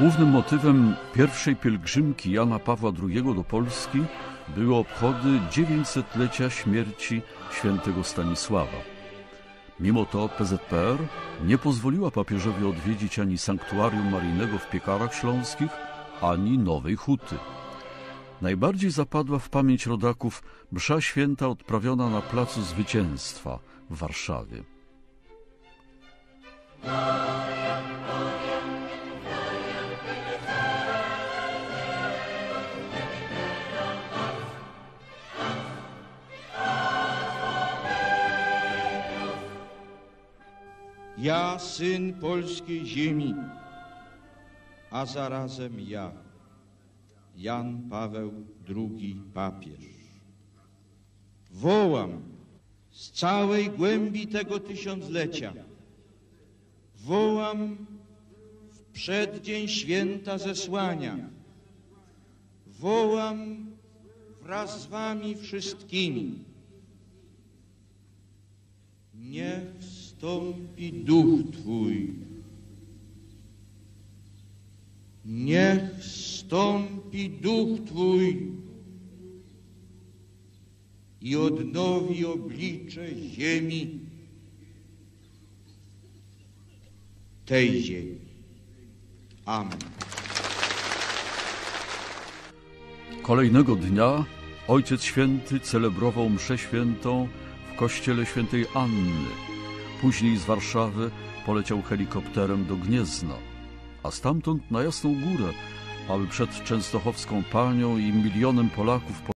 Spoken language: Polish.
Głównym motywem pierwszej pielgrzymki Jana Pawła II do Polski były obchody 900-lecia śmierci świętego Stanisława. Mimo to PZPR nie pozwoliła papieżowi odwiedzić ani sanktuarium maryjnego w Piekarach Śląskich, ani Nowej Huty. Najbardziej zapadła w pamięć rodaków msza święta odprawiona na Placu Zwycięstwa w Warszawie. Ja, syn polskiej ziemi, a zarazem ja, Jan Paweł II papież. Wołam z całej głębi tego tysiąclecia, wołam w przeddzień święta zesłania, wołam wraz z wami wszystkimi. Niech wstąpi duch Twój. Niech wstąpi duch Twój i odnowi oblicze ziemi, tej ziemi. Amen. Kolejnego dnia Ojciec Święty celebrował mszę świętą w kościele świętej Anny. Później z Warszawy poleciał helikopterem do Gniezna, a stamtąd na Jasną Górę, aby przed częstochowską panią i milionem Polaków